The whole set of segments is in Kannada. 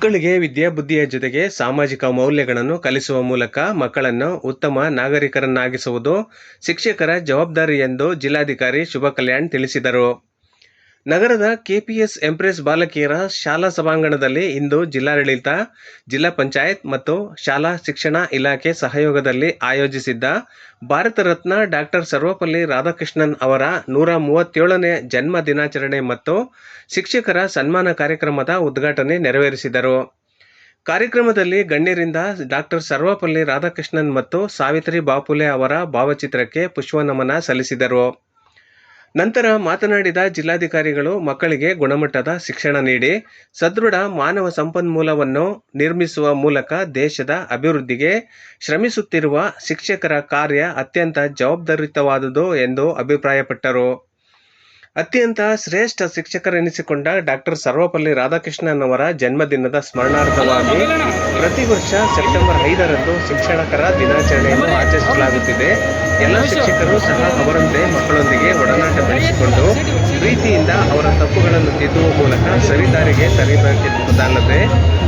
ಮಕ್ಕಳಿಗೆ ವಿದ್ಯಾಬುದ್ಧಿಯ ಜೊತೆಗೆ ಸಾಮಾಜಿಕ ಮೌಲ್ಯಗಳನ್ನು ಕಲಿಸುವ ಮೂಲಕ ಮಕ್ಕಳನ್ನು ಉತ್ತಮ ನಾಗರಿಕರನ್ನಾಗಿಸುವುದು ಶಿಕ್ಷಕರ ಜವಾಬ್ದಾರಿ ಎಂದು ಜಿಲ್ಲಾಧಿಕಾರಿ ಶುಭ ಕಲ್ಯಾಣ್ ತಿಳಿಸಿದರು. ನಗರದ ಕೆಪಿಎಸ್ ಎಂಪ್ರೆಸ್ ಬಾಲಕಿಯರ ಶಾಲಾ ಸಭಾಂಗಣದಲ್ಲಿ ಇಂದು ಜಿಲ್ಲಾಡಳಿತ, ಜಿಲ್ಲಾ ಪಂಚಾಯತ್ ಮತ್ತು ಶಾಲಾ ಶಿಕ್ಷಣ ಇಲಾಖೆ ಸಹಯೋಗದಲ್ಲಿ ಆಯೋಜಿಸಿದ್ದ ಭಾರತ ರತ್ನ ಡಾಕ್ಟರ್ ಸರ್ವಪಲ್ಲಿ ರಾಧಾಕೃಷ್ಣನ್ ಅವರ ನೂರ ಮೂವತ್ತೇಳನೇ ಜನ್ಮ ದಿನಾಚರಣೆ ಮತ್ತು ಶಿಕ್ಷಕರ ಸನ್ಮಾನ ಕಾರ್ಯಕ್ರಮದ ಉದ್ಘಾಟನೆ ನೆರವೇರಿಸಿದರು. ಕಾರ್ಯಕ್ರಮದಲ್ಲಿ ಗಣ್ಯರಿಂದ ಡಾಕ್ಟರ್ ಸರ್ವಪಲ್ಲಿ ರಾಧಾಕೃಷ್ಣನ್ ಮತ್ತು ಸಾವಿತ್ರಿ ಬಾಪುಲೆ ಅವರ ಭಾವಚಿತ್ರಕ್ಕೆ ಪುಷ್ಪನಮನ ಸಲ್ಲಿಸಿದರು. ನಂತರ ಮಾತನಾಡಿದ ಜಿಲ್ಲಾಧಿಕಾರಿಗಳು ಮಕ್ಕಳಿಗೆ ಗುಣಮಟ್ಟದ ಶಿಕ್ಷಣ ನೀಡಿ ಸದೃಢ ಮಾನವ ಸಂಪನ್ಮೂಲವನ್ನು ನಿರ್ಮಿಸುವ ಮೂಲಕ ದೇಶದ ಅಭಿವೃದ್ಧಿಗೆ ಶ್ರಮಿಸುತ್ತಿರುವ ಶಿಕ್ಷಕರ ಕಾರ್ಯ ಅತ್ಯಂತ ಜವಾಬ್ದಾರಿಯುತವಾದುದು ಎಂದು ಅಭಿಪ್ರಾಯಪಟ್ಟರು. ಅತ್ಯಂತ ಶ್ರೇಷ್ಠ ಶಿಕ್ಷಕರೆನಿಸಿಕೊಂಡ ಡಾಕ್ಟರ್ ಸರ್ವಪಲ್ಲಿ ರಾಧಾಕೃಷ್ಣನ್ ಅವರ ಜನ್ಮದಿನದ ಸ್ಮರಣಾರ್ಥವಾಗಿ ಪ್ರತಿ ವರ್ಷ ಸೆಪ್ಟೆಂಬರ್ ಐದರಂದು ಶಿಕ್ಷಕರ ದಿನಾಚರಣೆಯನ್ನು ಆಚರಿಸಲಾಗುತ್ತಿದೆ. ಎಲ್ಲ ಶಿಕ್ಷಕರು ಸಹ ಅವರಂತೆ ಮಕ್ಕಳೊಂದಿಗೆ ಒಡನಾಟ ಬೆಳೆಸಿಕೊಂಡು ಪ್ರೀತಿಯಿಂದ ಅವರ ತಪ್ಪುಗಳನ್ನು ತಿದ್ದುವ ಮೂಲಕ ಸರಿದಾರಿಗೆ ತರಬೇಕೆಂಬುದಲ್ಲದೆ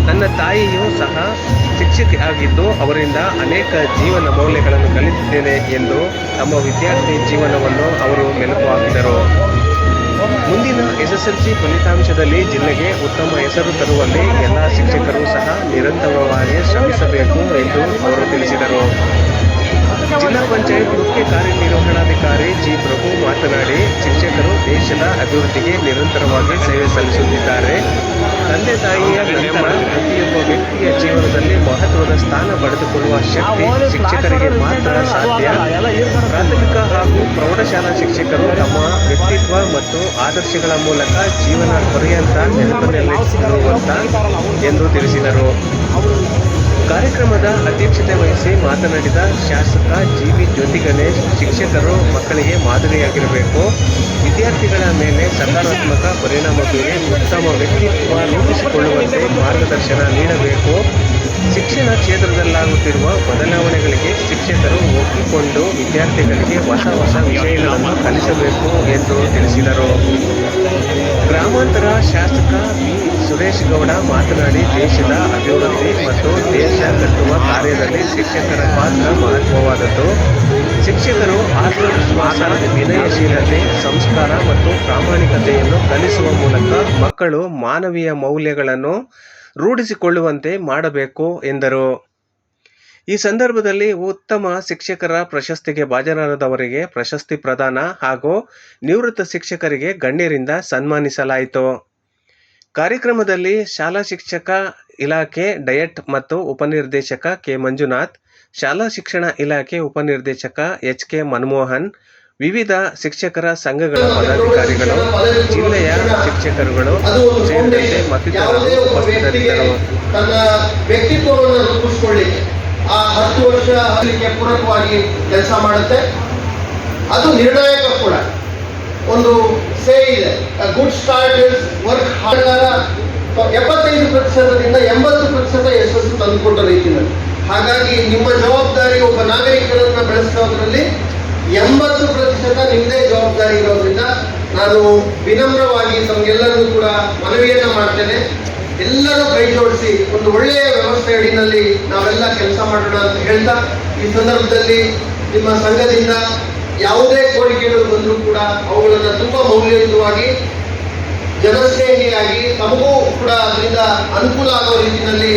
ನನ್ನ ತಾಯಿಯೂ ಸಹ ಶಿಕ್ಷಕಿ ಆಗಿದ್ದು ಅವರಿಂದ ಅನೇಕ ಜೀವನ ಮೌಲ್ಯಗಳನ್ನು ಕಲಿತಿದ್ದೇನೆ ಎಂದು ತಮ್ಮ ವಿದ್ಯಾರ್ಥಿ ಜೀವನವನ್ನು ಅವರು ಮೆಲುಕು ಹಾಕಿದರು. ಎಸ್ಎಸ್ಎಲ್ಸಿ ಫಲಿತಾಂಶದಲ್ಲಿ ಜಿಲ್ಲೆಗೆ ಉತ್ತಮ ಹೆಸರು ತರುವಲ್ಲಿ ಎಲ್ಲ ಶಿಕ್ಷಕರು ಸಹ ನಿರಂತರವಾಗಿ ಶ್ರಮಿಸಬೇಕು ಎಂದು ಅವರು ತಿಳಿಸಿದರು. ಜಿಲ್ಲಾ ಪಂಚಾಯತ್ ಮುಖ್ಯ ಕಾರ್ಯನಿರ್ವಹಣಾಧಿಕಾರಿ ಜಿ ಪ್ರಭು ಮಾತನಾಡಿ, ಶಿಕ್ಷಕರು ದೇಶದ ಅಭಿವೃದ್ಧಿಗೆ ನಿರಂತರವಾಗಿ ಸೇವೆ ಸಲ್ಲಿಸುತ್ತಿದ್ದಾರೆ. ತಂದೆ ತಾಯಿಯ ನಂತರ ಪ್ರತಿಯೊಬ್ಬ ವ್ಯಕ್ತಿಯ ಜೀವನದಲ್ಲಿ ಮಹತ್ವದ ಸ್ಥಾನ ಪಡೆದುಕೊಳ್ಳುವ ಶಕ್ತಿ ಶಿಕ್ಷಕರಿಗೆ ಮಾತ್ರ ಸಾಧ್ಯ. ಪ್ರಾಥಮಿಕ ಹಾಗೂ ಪ್ರೌಢಶಾಲಾ ಶಿಕ್ಷಕರು ತಮ್ಮ ವ್ಯಕ್ತಿತ್ವ ಮತ್ತು ಆದರ್ಶಗಳ ಮೂಲಕ ಜೀವನ ಪರ್ಯಂತ ನೆನಪಿನಲ್ಲಿ ಎಂದು ತಿಳಿಸಿದರು. ಕಾರ್ಯಕ್ರಮದ ಅಧ್ಯಕ್ಷತೆ ವಹಿಸಿ ಮಾತನಾಡಿದ ಶಾಸಕ ಜಿ ವಿ ಜ್ಯೋತಿ ಗಣೇಶ್, ಶಿಕ್ಷಕರು ಮಕ್ಕಳಿಗೆ ಮಾದರಿಯಾಗಿರಬೇಕು. ವಿದ್ಯಾರ್ಥಿಗಳ ಮೇಲೆ ಸಕಾರಾತ್ಮಕ ಪರಿಣಾಮ ಬೀರಿ ಉತ್ತಮ ವ್ಯಕ್ತಿತ್ವ ರೂಪಿಸಿಕೊಳ್ಳುವಂತೆ ಮಾರ್ಗದರ್ಶನ ನೀಡಬೇಕು. ಶಿಕ್ಷಣ ಕ್ಷೇತ್ರದಲ್ಲಾಗುತ್ತಿರುವ ಬದಲಾವಣೆಗಳಿಗೆ ಶಿಕ್ಷಕರು ಒಪ್ಪಿಕೊಂಡು ವಿದ್ಯಾರ್ಥಿಗಳಿಗೆ ಹೊಸ ಹೊಸ ವಿಷಯಗಳನ್ನು ಕಲಿಸಬೇಕು ಎಂದು ತಿಳಿಸಿದರು. ಗ್ರಾಮಾಂತರ ಶಾಸಕ ವಿ ಸುರೇಶ್ ಗೌಡ ಮಾತನಾಡಿ, ದೇಶದ ಅಭಿವೃದ್ಧಿ ಮತ್ತು ದೇಶ ಕಟ್ಟುವ ಕಾರ್ಯದಲ್ಲಿ ಶಿಕ್ಷಕರ ಪಾತ್ರ ಮಹತ್ವವಾದದ್ದು. ಶಿಕ್ಷಕರು ಆತ್ಮವಿಶ್ವಾಸ ವಿನಯಶೀಲತೆ, ಸಂಸ್ಕಾರ ಮತ್ತು ಪ್ರಾಮಾಣಿಕತೆಯನ್ನು ಕಲಿಸುವ ಮೂಲಕ ಮಕ್ಕಳು ಮಾನವೀಯ ಮೌಲ್ಯಗಳನ್ನು ರೂಢಿಸಿಕೊಳ್ಳುವಂತೆ ಮಾಡಬೇಕು, ಎಂದರು. ಈ ಸಂದರ್ಭದಲ್ಲಿ ಉತ್ತಮ ಶಿಕ್ಷಕರ ಪ್ರಶಸ್ತಿಗೆ ಭಾಜನಾದವರಿಗೆ ಪ್ರಶಸ್ತಿ ಪ್ರದಾನ ಹಾಗೂ ನಿವೃತ್ತ ಶಿಕ್ಷಕರಿಗೆ ಗಣ್ಯರಿಂದ ಸನ್ಮಾನಿಸಲಾಯಿತು. ಕಾರ್ಯಕ್ರಮದಲ್ಲಿ ಶಾಲಾ ಶಿಕ್ಷಕ ಇಲಾಖೆ ಡಯಟ್ ಮತ್ತು ಉಪನಿರ್ದೇಶಕ ಕೆ ಮಂಜುನಾಥ್, ಶಾಲಾ ಶಿಕ್ಷಣ ಇಲಾಖೆ ಉಪನಿರ್ದೇಶಕ ಎಚ್ ಕೆ ಮನಮೋಹನ್, ವಿವಿಧ ಶಿಕ್ಷಕರ ಸಂಘಗಳ ಪದಾಧಿಕಾರಿಗಳು, ಜಿಲ್ಲೆಯ ಶಿಕ್ಷಕರುಗಳು ಸೇರಿದಂತೆ ಮತ್ತಿತರರು ಉಪಸ್ಥಿತರಿದ್ದರು. ತನ್ನ ವ್ಯಕ್ತಿತ್ವವನ್ನು ರೂಪಿಸ್ಕೊಳ್ಳಿಕ್ಕೆ ಆ ಹತ್ತು ವರ್ಷ ಅದಕ್ಕೆ ಪೂರಕವಾಗಿ ಕೆಲಸ ಮಾಡುತ್ತೆ. ಅದು ನಿರ್ಣಾಯಕ ಕೂಡ. ಒಂದು ಸೇ ಇದೆ. ಗುಡ್ ಸ್ಟಾರ್ಟ್ ವರ್ಕ್ ಹಾರ್ಡರ ಎಪ್ಪತ್ತೈದು ಪ್ರತಿಶತದಿಂದ ಎಂಬತ್ತು ಪ್ರತಿಶತ ಯಶಸ್ಸು ತಂದುಕೊಟ್ಟ ರೀತಿಯಲ್ಲಿ ಹಾಗಾಗಿ ನಿಮ್ಮ ಜವಾಬ್ದಾರಿ ಒಬ್ಬ ನಾಗರಿಕರನ್ನ ಬೆಳೆಸೋದ್ರಲ್ಲಿ ಎಂಬತ್ತು ಪ್ರತಿಶತ ನಿಮ್ಮದೇ ಜವಾಬ್ದಾರಿ ಇರೋದ್ರಿಂದ ನಾನು ವಿನಮ್ರವಾಗಿ ತಮಗೆಲ್ಲರಿಗೂ ಕೂಡ ಮನವಿಯನ್ನ ಮಾಡ್ತೇನೆ. ಎಲ್ಲರೂ ಕೈ ಜೋಡಿಸಿ ಒಂದು ಒಳ್ಳೆಯ ವ್ಯವಸ್ಥೆ ಅಡಿನಲ್ಲಿ ನಾವೆಲ್ಲ ಕೆಲಸ ಮಾಡೋಣ ಅಂತ ಹೇಳ್ತಾ ಈ ಸಂದರ್ಭದಲ್ಲಿ ನಿಮ್ಮ ಸಂಘದಿಂದ ಯಾವುದೇ ಕೋರಿಕೆಗಳು ಬಂದರೂ ಕೂಡ ಅವುಗಳನ್ನು ತುಂಬಾ ಮೌಲ್ಯಯುತವಾಗಿ ಜನಸ್ನೇಹಿಯಾಗಿ ತಮಗೂ ಕೂಡ ಅದರಿಂದ ಅನುಕೂಲ ಆಗೋ ರೀತಿಯಲ್ಲಿ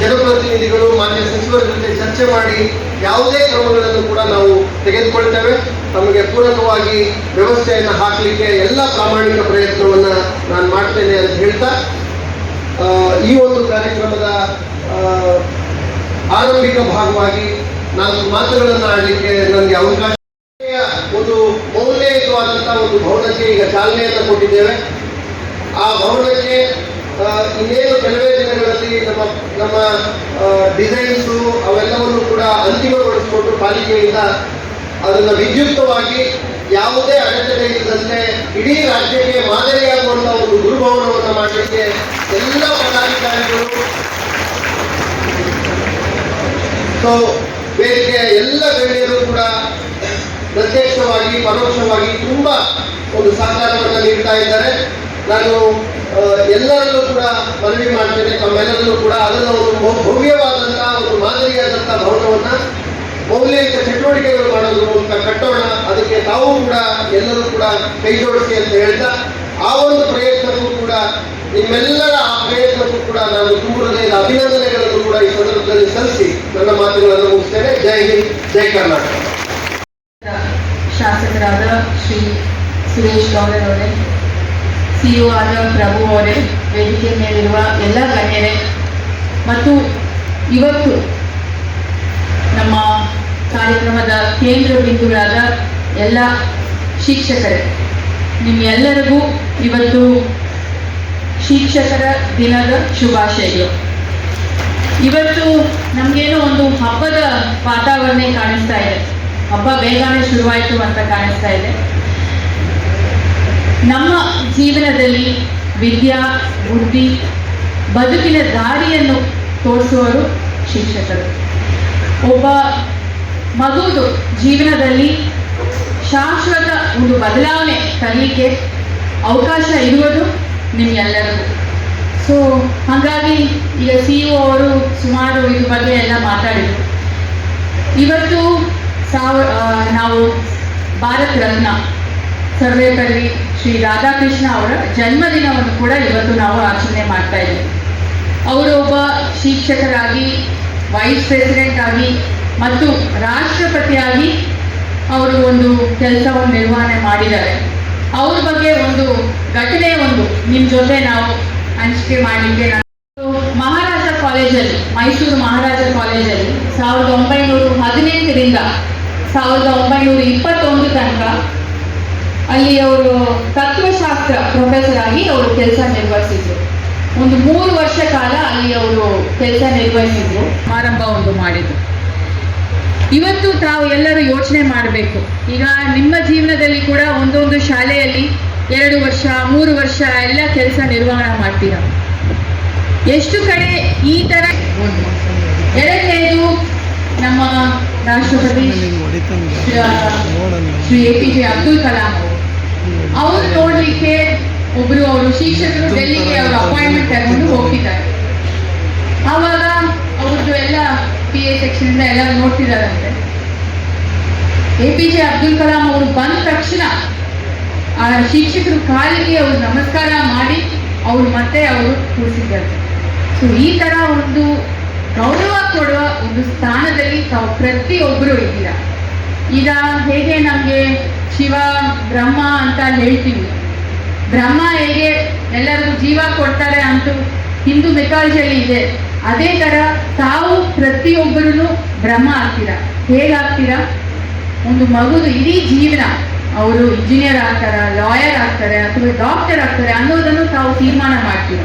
ಜನಪ್ರತಿನಿಧಿಗಳು, ಮಾನ್ಯ ಸಚಿವರ ಜೊತೆ ಚರ್ಚೆ ಮಾಡಿ ಯಾವುದೇ ಕ್ರಮಗಳನ್ನು ಕೂಡ ನಾವು ತೆಗೆದುಕೊಳ್ತೇವೆ. ತಮಗೆ ಪೂರಕವಾಗಿ ವ್ಯವಸ್ಥೆಯನ್ನು ಹಾಕಲಿಕ್ಕೆ ಎಲ್ಲ ಪ್ರಾಮಾಣಿಕ ಪ್ರಯತ್ನವನ್ನು ನಾನು ಮಾಡ್ತೇನೆ ಅಂತ ಹೇಳ್ತಾ ಈ ಒಂದು ಕಾರ್ಯಕ್ರಮದ ಆರಂಭಿಕ ಭಾಗವಾಗಿ ನಾಲ್ಕು ಮಾತುಗಳನ್ನು ಆಡಲಿಕ್ಕೆ ನನಗೆ ಅವಕಾಶ ಒಂದು ಮೌಲ್ಯಯುತವಾದಂತಹ ಒಂದು ಭವನಕ್ಕೆ ಈಗ ಚಾಲನೆಯನ್ನು ಕೊಟ್ಟಿದ್ದೇವೆ. ಆ ಭವನಕ್ಕೆ ಇನ್ನೇನು ಕೆಲವೇ ದಿನಗಳಲ್ಲಿ ನಮ್ಮ ನಮ್ಮ ಡಿಸೈನ್ಸು ಅವೆಲ್ಲವನ್ನು ಕೂಡ ಅಂತಿಮಗೊಳಿಸಿಕೊಂಡು ಪಾಲಿಕೆಯಿಂದ ಅದನ್ನು ವಿದ್ಯುಕ್ತವಾಗಿ ಯಾವುದೇ ಅಡೆತಡೆ ಇಲ್ಲದಂತೆ ಇಡೀ ರಾಜ್ಯಕ್ಕೆ ಮಾದರಿಯಾಗುವಂತಹ ಒಂದು ಗುರುಭವನವನ್ನು ಮಾಡಲಿಕ್ಕೆ ಎಲ್ಲ ಪದಾಧಿಕಾರಿಗಳು. ಸೊ ವೇದಿಕೆಯ ಎಲ್ಲ ಗಣ್ಯರು ಕೂಡ ಪ್ರತ್ಯಕ್ಷವಾಗಿ ಪರೋಕ್ಷವಾಗಿ ತುಂಬ ಒಂದು ಸಹಕಾರವನ್ನು ನೀಡ್ತಾ ಇದ್ದಾರೆ. ನಾನು ಎಲ್ಲರಲ್ಲೂ ಕೂಡ ಮನವಿ ಮಾಡ್ತೇನೆ, ತಮ್ಮೆಲ್ಲರಲ್ಲೂ ಕೂಡ ಅದನ್ನು ಒಂದು ಭವ್- ಭವ್ಯವಾದಂತಹ ಒಂದು ಮಾದರಿಯಾದಂತಹ ಭವನವನ್ನು ಮೌಲ್ಯಯುತ ಚಟುವಟಿಕೆಗಳು ಮಾಡೋದ್ರ ಮೂಲಕ ಕಟ್ಟೋಣ. ಅದಕ್ಕೆ ತಾವು ಕೂಡ, ಎಲ್ಲರೂ ಕೂಡ ಕೈ ಜೋಡಿಸಿ ಅಂತ ಹೇಳ್ತಾ, ಆ ಒಂದು ಪ್ರಯತ್ನಕ್ಕೂ ಕೂಡ, ನಿಮ್ಮೆಲ್ಲರ ಆ ಪ್ರಯತ್ನಕ್ಕೂ ಕೂಡ ನಾನು ತುಂಬ ಅಭಿನಂದನೆಗಳನ್ನು ಕೂಡ ಈ ಸಂದರ್ಭದಲ್ಲಿ ಸಲ್ಲಿಸಿ ನನ್ನ ಮಾತುಗಳನ್ನು ಮುಗಿಸ್ತೇನೆ. ಜೈ ಹಿಂದ್, ಜೈ ಕರ್ನಾಟಕ. ಶಾಸಕರಾದ ಶ್ರೀ ಸುರೇಶ್ ಗೌಡರವರೇ ಸಿಇಒ ಆದ ಪ್ರಭು ಅವರೇ, ವೇದಿಕೆ ಮೇಲಿರುವ ಎಲ್ಲ ಗಣ್ಯರೇ, ಮತ್ತು ಇವತ್ತು ನಮ್ಮ ಕಾರ್ಯಕ್ರಮದ ಕೇಂದ್ರ ಬಿಂದುಗಳಾದ ಎಲ್ಲ ಶಿಕ್ಷಕರೇ, ನಿಮ್ಮೆಲ್ಲರಿಗೂ ಇವತ್ತು ಶಿಕ್ಷಕರ ದಿನದ ಶುಭಾಶಯಗಳು. ಇವತ್ತು ನಮಗೇನೋ ಒಂದು ಹಬ್ಬದ ವಾತಾವರಣ ಕಾಣಿಸ್ತಾ ಇದೆ. ಹಬ್ಬ ಬೇಗನೆ ಶುರುವಾಯಿತು ಅಂತ ಕಾಣಿಸ್ತಾ ಇದೆ. ನಮ್ಮ ಜೀವನದಲ್ಲಿ ವಿದ್ಯಾ, ಬುದ್ಧಿ, ಬದುಕಿನ ದಾರಿಯನ್ನು ತೋರಿಸುವರು ಶಿಕ್ಷಕರು. ಒಬ್ಬ ಮಗುವುದು ಜೀವನದಲ್ಲಿ ಶಾಶ್ವತ ಒಂದು ಬದಲಾವಣೆ ತರಲಿಕ್ಕೆ ಅವಕಾಶ ಇರುವುದು ನಿಮ್ಗೆಲ್ಲರಿಗೂ ಸೊ ಹಾಗಾಗಿ ಈಗ ಸಿ ಇ ಅವರು ಸುಮಾರು ಇದ್ರ ಬಗ್ಗೆ ಎಲ್ಲ ಮಾತಾಡಿದರು. ಇವತ್ತು ಸಾವ ನಾವು ಭಾರತ ರತ್ನ ಸರ್ವೇಪಲ್ಲಿ ಶ್ರೀ ರಾಧಾಕೃಷ್ಣ ಅವರ ಜನ್ಮದಿನವನ್ನು ಕೂಡ ಇವತ್ತು ನಾವು ಆಚರಣೆ ಮಾಡ್ತಾ ಇದ್ದೀವಿ. ಅವರು ಒಬ್ಬ ಶಿಕ್ಷಕರಾಗಿ ವೈಸ್ ಪ್ರೆಸಿಡೆಂಟ್ ಆಗಿ ಮತ್ತು ರಾಷ್ಟ್ರಪತಿಯಾಗಿ ಅವರು ಒಂದು ಕೆಲಸವನ್ನು ನಿರ್ವಹಣೆ ಮಾಡಿದ್ದಾರೆ. ಅವ್ರ ಬಗ್ಗೆ ಒಂದು ಘಟನೆ ಒಂದು ನಿಮ್ಮ ಜೊತೆ ನಾವು ಹಂಚಿಕೆ ಮಾಡಲಿಕ್ಕೆ ಮಹಾರಾಜ ಕಾಲೇಜಲ್ಲಿ, ಮೈಸೂರು ಮಹಾರಾಜ ಕಾಲೇಜಲ್ಲಿ ಸಾವಿರದ ಒಂಬೈನೂರ ಹದಿನೆಂಟರಿಂದ ಸಾವಿರದ ಒಂಬೈನೂರ ಇಪ್ಪತ್ತೊಂದು ತನಕ ಅಲ್ಲಿ ಅವರು ತತ್ವಶಾಸ್ತ್ರ ಪ್ರೊಫೆಸರ್ ಆಗಿ ಅವರು ಕೆಲಸ ನಿರ್ವಹಿಸಿದ್ರು. ಒಂದು ಮೂರು ವರ್ಷ ಕಾಲ ಅಲ್ಲಿ ಅವರು ಕೆಲಸ ನಿರ್ವಹಿಸಿದ್ರು. ಸಮಾರಂಭ ಒಂದು ಮಾಡಿದ್ರು. ಇವತ್ತು ತಾವು ಎಲ್ಲರೂ ಯೋಚನೆ ಮಾಡಬೇಕು. ಈಗ ನಿಮ್ಮ ಜೀವನದಲ್ಲಿ ಕೂಡ ಒಂದೊಂದು ಶಾಲೆಯಲ್ಲಿ ಎರಡು ವರ್ಷ, ಮೂರು ವರ್ಷ ಎಲ್ಲ ಕೆಲಸ ನಿರ್ವಹಣೆ ಮಾಡ್ತೀರಾ? ಎಷ್ಟು ಕಡೆ ಈ ತರ ಎರಡನೇದು ನಮ್ಮ ರಾಷ್ಟ್ರಪತಿ Shri A P J Abdul Kalam ಅವರು. ನೋಡ್ಲಿಕ್ಕೆ ಒಬ್ರು ಅವರು ಶಿಕ್ಷಕರು ಡೆಲ್ಲಿಗೆ ಅವರು ಅಪಾಯಿಂಟ್ಮೆಂಟ್ ತಗೊಂಡು ಹೋಗ್ತಿದ್ದಾರೆ. ಆವಾಗ ಅವ್ರದ್ದು ಎಲ್ಲ ಪಿ ಎ ಸೆಕ್ಷನ್ ಎಲ್ಲ ನೋಡ್ತಿದಾರಂತೆ A P J Abdul Kalam ಅವರು ಬಂದ ತಕ್ಷಣ ಆ ಶಿಕ್ಷಕರು ಕಾಲಿಗೆ ಅವರು ನಮಸ್ಕಾರ ಮಾಡಿ ಅವ್ರು ಮತ್ತೆ ಅವರು ಕೂರಿಸಿದ್ದಾರೆ. ಸೊ ಈ ತರ ಒಂದು ಗೌರವ ಕೊಡುವ ಒಂದು ಸ್ಥಾನದಲ್ಲಿ ತಾವು ಪ್ರತಿಯೊಬ್ಬರು ಇದ್ದೀರಾ? ಈಗ ಹೇಗೆ ನಮಗೆ ಶಿವ, ಬ್ರಹ್ಮ ಅಂತ ಹೇಳ್ತೀವಿ. ಬ್ರಹ್ಮ ಹೇಗೆ ಎಲ್ಲರಿಗೂ ಜೀವ ಕೊಡ್ತಾರೆ ಅಂತೂ ಹಿಂದೂ ಮೆಕಾಲಜಿಯಲ್ಲಿ ಇದೆ. ಅದೇ ತರ ತಾವು ಪ್ರತಿಯೊಬ್ಬರೂ ಬ್ರಹ್ಮ ಆಗ್ತೀರಾ? ಹೇಗಾಗ್ತೀರಾ? ಒಂದು ಮಗುದು ಇಡೀ ಜೀವನ ಅವರು ಇಂಜಿನಿಯರ್ ಆಗ್ತಾರ ಲಾಯರ್ ಆಗ್ತಾರೆ, ಅಥವಾ ಡಾಕ್ಟರ್ ಆಗ್ತಾರೆ ಅನ್ನೋದನ್ನು ತಾವು ತೀರ್ಮಾನ ಮಾಡ್ತೀರ.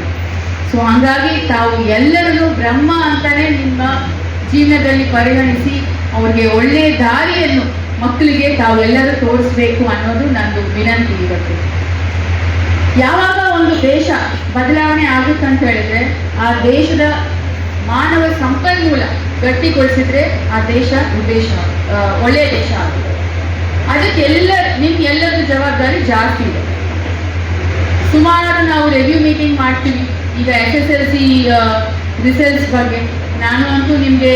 ಸೊ ಹಂಗಾಗಿ ತಾವು ಎಲ್ಲರನ್ನು ಬ್ರಹ್ಮ ಅಂತಾನೆ ನಿಮ್ಮ ಜೀವನದಲ್ಲಿ ಪರಿಗಣಿಸಿ ಅವ್ರಿಗೆ ಒಳ್ಳೆಯ ದಾರಿಯನ್ನು ಮಕ್ಕಳಿಗೆ ತಾವೆಲ್ಲರೂ ತೋರಿಸ್ಬೇಕು ಅನ್ನೋದು ನಂದು ವಿನಂತಿ ಇವತ್ತು. ಯಾವಾಗ ಒಂದು ದೇಶ ಬದಲಾವಣೆ ಆಗುತ್ತೆ ಅಂತ ಹೇಳಿದ್ರೆ, ಆ ದೇಶದ ಮಾನವ ಸಂಪನ್ಮೂಲ ಗಟ್ಟಿಗೊಳಿಸಿದ್ರೆ ಆ ದೇಶ ಉದ್ದೇಶ ಒಳ್ಳೆಯ ದೇಶ ಆಗುತ್ತೆ. ಅದಕ್ಕೆ ಜಾಸ್ತಿ ಇದೆ. ಸುಮಾರು ನಾವು ರಿವ್ಯೂ ಮೀಟಿಂಗ್ ಮಾಡ್ತೀವಿ. ಈಗ S S L C results ಬಗ್ಗೆ. ನಾನು ಅಂತೂ ನಿಮಗೆ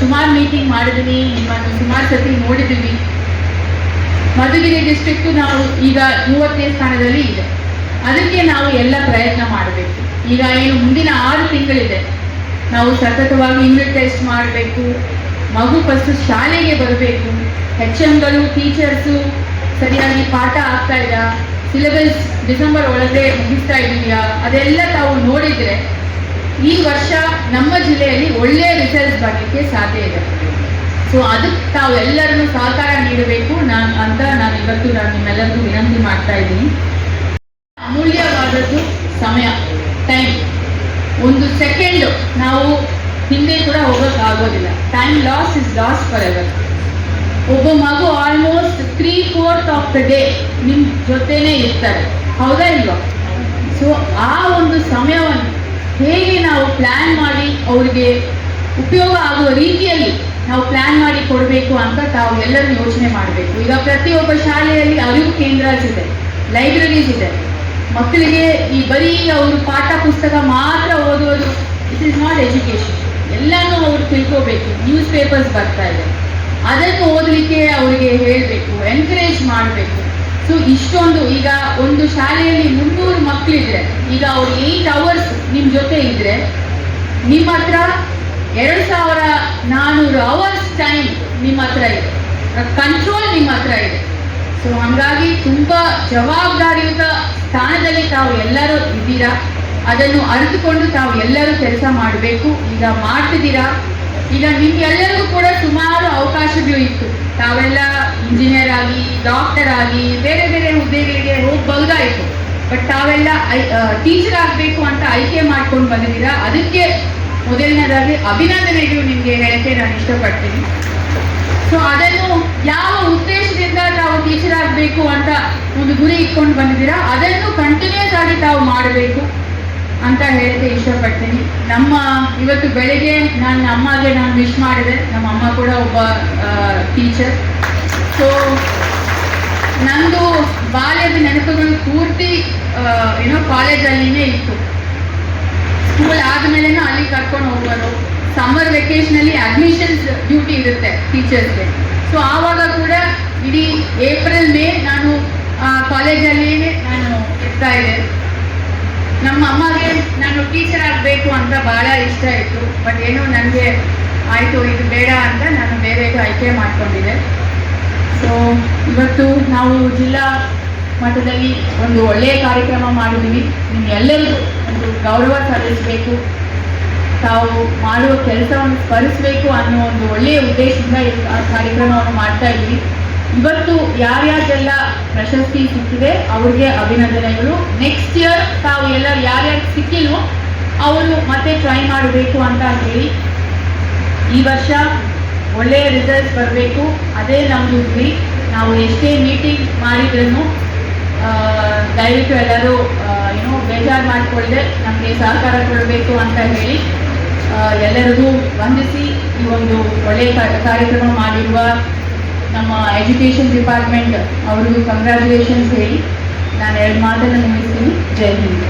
ಸುಮಾರು ಮೀಟಿಂಗ್ ಮಾಡಿದ್ದೀನಿ ನಿಮ್ಮನ್ನು ಸುಮಾರು ಸತಿ ನೋಡಿದ್ದೀವಿ ಮಧುಗಿರಿ ಡಿಸ್ಟ್ರಿಕ್ಟ್ ನಾವು ಈಗ ಮೂವತ್ತನೇ ಸ್ಥಾನದಲ್ಲಿ ಇದೆ. ಅದಕ್ಕೆ ನಾವು ಎಲ್ಲ ಪ್ರಯತ್ನ ಮಾಡಬೇಕು. ಈಗ ಏನು ಮುಂದಿನ ಆರು ತಿಂಗಳಿದೆ. ನಾವು ಸತತವಾಗಿ ಯೂನಿಟ್ ಟೆಸ್ಟ್ ಮಾಡಬೇಕು. ಮಗು ಫಸ್ಟ್ ಶಾಲೆಗೆ ಬರಬೇಕು. ಎಚ್ ಎಮ್ಗಳು ಟೀಚರ್ಸು ಸರಿಯಾಗಿ ಪಾಠ ಆಗ್ತಾ ಇಲ್ಲ ಸಿಲೆಬಸ್ ಡಿಸೆಂಬರ್ ಒಳಗೆ ಮುಗಿಸ್ತಾ ಇದೆಯಾ ಅದೆಲ್ಲ ತಾವು ನೋಡಿದರೆ ಈ ವರ್ಷ ನಮ್ಮ ಜಿಲ್ಲೆಯಲ್ಲಿ ಒಳ್ಳೆಯ ರಿಸಲ್ಟ್ಸ್ ಬರಲಿಕ್ಕೆ ಸಾಧ್ಯ ಇದೆ. ಸೊ ಅದಕ್ಕೆ ತಾವು ಎಲ್ಲರನ್ನು ಸಹಕಾರ ನೀಡಬೇಕು. ನಾನು ಅಂತ ನಾನು ಇವತ್ತು ನಾನು ನಿಮ್ಮೆಲ್ಲರಿಗೂ ವಿನಂತಿ ಮಾಡ್ತಾ ಇದ್ದೀನಿ. ಅಮೂಲ್ಯವಾದದ್ದು ಸಮಯ ಟೈಮ್ ಒಂದು ಸೆಕೆಂಡ್ ನಾವು ಹಿಂದೆ ಕೂಡ ಹೋಗೋಕ್ಕಾಗೋದಿಲ್ಲ. Time lost is lost forever ಒಬ್ಬ ಮಗು almost three fourth of the day ನಿಮ್ಮ ಜೊತೆನೇ ಇರ್ತಾರೆ. ಹೌದಾ ಇಲ್ವಾ? ಸೊ ಆ ಒಂದು ಸಮಯವನ್ನು ಹೇಗೆ ನಾವು ಪ್ಲ್ಯಾನ್ ಮಾಡಿ ಅವರಿಗೆ ಉಪಯೋಗ ಆಗುವ ರೀತಿಯಲ್ಲಿ ನಾವು ಪ್ಲ್ಯಾನ್ ಮಾಡಿ ಕೊಡಬೇಕು ಅಂತ ತಾವು ಎಲ್ಲರೂ ಯೋಚನೆ ಮಾಡಬೇಕು. ಈಗ ಪ್ರತಿಯೊಬ್ಬ ಶಾಲೆಯಲ್ಲಿ ಅರಿವು ಕೇಂದ್ರಸ್ ಇದೆ ಲೈಬ್ರರೀಸ್ ಇದೆ. ಮಕ್ಕಳಿಗೆ ಈ ಬರೀ ಅವರು ಪಾಠ ಪುಸ್ತಕ ಮಾತ್ರ ಓದುವುದು ಇಟ್ ಇಸ್ ನಾಟ್ ಎಜುಕೇಶನ್ ಎಲ್ಲನೂ ಅವರು ತಿಳ್ಕೋಬೇಕು. ನ್ಯೂಸ್ ಪೇಪರ್ಸ್ ಬರ್ತಾ ಇದೆ. ಅದನ್ನು ಓದಲಿಕ್ಕೆ ಅವರಿಗೆ ಹೇಳಬೇಕು ಎನ್ಕರೇಜ್ ಮಾಡಬೇಕು. ಸೊ ಇಷ್ಟೊಂದು ಈಗ ಒಂದು ಶಾಲೆಯಲ್ಲಿ ಮುನ್ನೂರು ಮಕ್ಕಳಿದ್ರೆ ಈಗ ಅವ್ರು ಏಯ್ಟ್ ಅವರ್ಸ್ ನಿಮ್ಮ ಜೊತೆ ಇದ್ರೆ, ನಿಮ್ಮ ಹತ್ರ ಎರಡು ಸಾವಿರ ನಾನ್ನೂರು ಅವರ್ಸ್ ಟೈಮ್ ನಿಮ್ಮ ಹತ್ರ ಇದೆ. ಕಂಟ್ರೋಲ್ ನಿಮ್ಮ ಹತ್ರ ಇದೆ. ಸೊ ಹಂಗಾಗಿ ತುಂಬ ಜವಾಬ್ದಾರಿಯುತ ಸ್ಥಾನದಲ್ಲಿ ತಾವು ಎಲ್ಲರೂ ಇದ್ದೀರಾ? ಅದನ್ನು ಅರಿತುಕೊಂಡು ತಾವು ಎಲ್ಲರೂ ಕೆಲಸ ಮಾಡಬೇಕು. ಈಗ ಮಾಡ್ತಿದ್ದೀರಾ? ಈಗ ನಿಮ್ಗೆಲ್ಲರಿಗೂ ಕೂಡ ಸುಮಾರು ಅವಕಾಶಗಳು ಇತ್ತು. ತಾವೆಲ್ಲ ಇಂಜಿನಿಯರ್ ಆಗಿ ಡಾಕ್ಟರ್ ಆಗಿ, ಬೇರೆ ಬೇರೆ ಹುದ್ದೆಗಳಿಗೆ ಹೋಗ್ಬಲ್ದಾಯ್ತು ಬಟ್ ತಾವೆಲ್ಲ ಟೀಚರ್ ಆಗಬೇಕು ಅಂತ ಆಯ್ಕೆ ಮಾಡ್ಕೊಂಡು ಬಂದಿದ್ದೀರಾ? ಅದಕ್ಕೆ ಮೊದಲನೇದಾಗಿ ಅಭಿನಂದನೆಗಳು ನಿಮಗೆ ಹೇಳಕ್ಕೆ ನಾನು ಇಷ್ಟಪಡ್ತೀನಿ. ಸೊ ಅದನ್ನು ಯಾವ ಉದ್ದೇಶದಿಂದ ತಾವು ಟೀಚರ್ ಆಗಬೇಕು ಅಂತ ಒಂದು ಗುರಿ ಇಟ್ಕೊಂಡು ಬಂದಿದ್ದೀರಾ? ಅದನ್ನು ಕಂಟಿನ್ಯೂಸ್ ಆಗಿ ತಾವು ಮಾಡಬೇಕು. ಅಂತ ಹೇಳಕ್ಕೆ ಇಷ್ಟಪಡ್ತೀನಿ. ನಮ್ಮ ಇವತ್ತು ಬೆಳಿಗ್ಗೆ ನನ್ನ ಅಮ್ಮಗೆ ನಾನು ವಿಶ್ ಮಾಡಿದೆ. ನಮ್ಮ ಅಮ್ಮ ಕೂಡ ಒಬ್ಬ ಟೀಚರ್ ಸೊ ನಂದು ಬಾಲ್ಯದ ನೆನಪುಗಳು ಪೂರ್ತಿ ಏನೋ ಕಾಲೇಜಲ್ಲಿನೇ ಇತ್ತು. ಸ್ಕೂಲ್ ಆದಮೇಲೆನೂ ಅಲ್ಲಿ ಕರ್ಕೊಂಡು ಹೋಗೋರು. ಸಮ್ಮರ್ ವೆಕೇಶನಲ್ಲಿ ಅಡ್ಮಿಷನ್ಸ್ ಡ್ಯೂಟಿ ಇರುತ್ತೆ ಟೀಚರ್ಸ್ಗೆ ಸೊ ಆವಾಗ ಕೂಡ ಇಡೀ ಏಪ್ರಿಲ್ ಮೇ ನಾನು ಕಾಲೇಜಲ್ಲಿಯೇ ನಾನು ಇರ್ತಾ ಇದ್ದೆ. ನಮ್ಮ ಅಮ್ಮಗೆ ನಾನು ಟೀಚರ್ ಆಗಬೇಕು ಅಂತ ಭಾಳ ಇಷ್ಟ ಇತ್ತು ಬಟ್ ಏನೋ ನನಗೆ ಆಯಿತು, ಇದು ಬೇಡ ಅಂತ ನಾನು ಬೇರೆ ಆಯ್ಕೆ ಮಾಡಿಕೊಂಡಿದ್ದೆ. ಸೊ ಇವತ್ತು ನಾವು ಜಿಲ್ಲಾ ಮಟ್ಟದಲ್ಲಿ ಒಂದು ಒಳ್ಳೆಯ ಕಾರ್ಯಕ್ರಮ ಮಾಡಿದ್ದೀವಿ. ನಿಮ್ಗೆಲ್ಲರಿಗೂ ಒಂದು ಗೌರವ ಸಲ್ಲಿಸಬೇಕು. ತಾವು ಮಾಡುವ ಕೆಲಸವನ್ನು ಸ್ಮರಿಸಬೇಕು ಅನ್ನೋ ಒಂದು ಒಳ್ಳೆಯ ಉದ್ದೇಶದಿಂದ ಈ ಕಾರ್ಯಕ್ರಮವನ್ನು ಮಾಡ್ತಾ ಇದ್ದೀವಿ. ಇವತ್ತು ಯಾರ್ಯಾರಿಗೆಲ್ಲ ಪ್ರಶಸ್ತಿ ಸಿಕ್ಕಿದೆ, ಅವ್ರಿಗೆ ಅಭಿನಂದನೆಗಳು. ನೆಕ್ಸ್ಟ್ ಇಯರ್ ತಾವು ಎಲ್ಲರೂ ಯಾರ್ಯಾರು ಸಿಕ್ಕಿಲ್ವೋ ಅವರು ಮತ್ತೆ ಟ್ರೈ ಮಾಡಬೇಕು ಅಂತ ಹೇಳಿ ಈ ವರ್ಷ ಒಳ್ಳೆಯ ರಿಸಲ್ಟ್ ಬರಬೇಕು. ಅದೇ ನಮ್ಮದು ಗುರಿ. ನಾವು ಎಷ್ಟೇ ಮೀಟಿಂಗ್ ಮಾಡಿದ್ರೂ ದಯವಿಟ್ಟು ಎಲ್ಲರೂ ಏನೋ ಬೇಜಾರು ಮಾಡಿಕೊಳ್ಳದೆ ನಮಗೆ ಸಹಕಾರ ಕೊಡಬೇಕು ಅಂತ ಹೇಳಿ ಎಲ್ಲರಿಗೂ ವಂದಿಸಿ ಈ ಒಂದು ಒಳ್ಳೆಯ ಕಾರ್ಯಕ್ರಮ ಮಾಡಿರುವ ನಮ್ಮ ಎಜುಕೇಷನ್ ಡಿಪಾರ್ಟ್ಮೆಂಟ್ ಅವರಿಗೂ ಕಂಗ್ರ್ಯಾಚುಲೇಷನ್ಸ್ ಹೇಳಿ. ನಾನು ಎರಡು ಮಾತನ್ನು ಮುಗಿಸ್ತೀನಿ ಜೈ ಹಿಂದ್.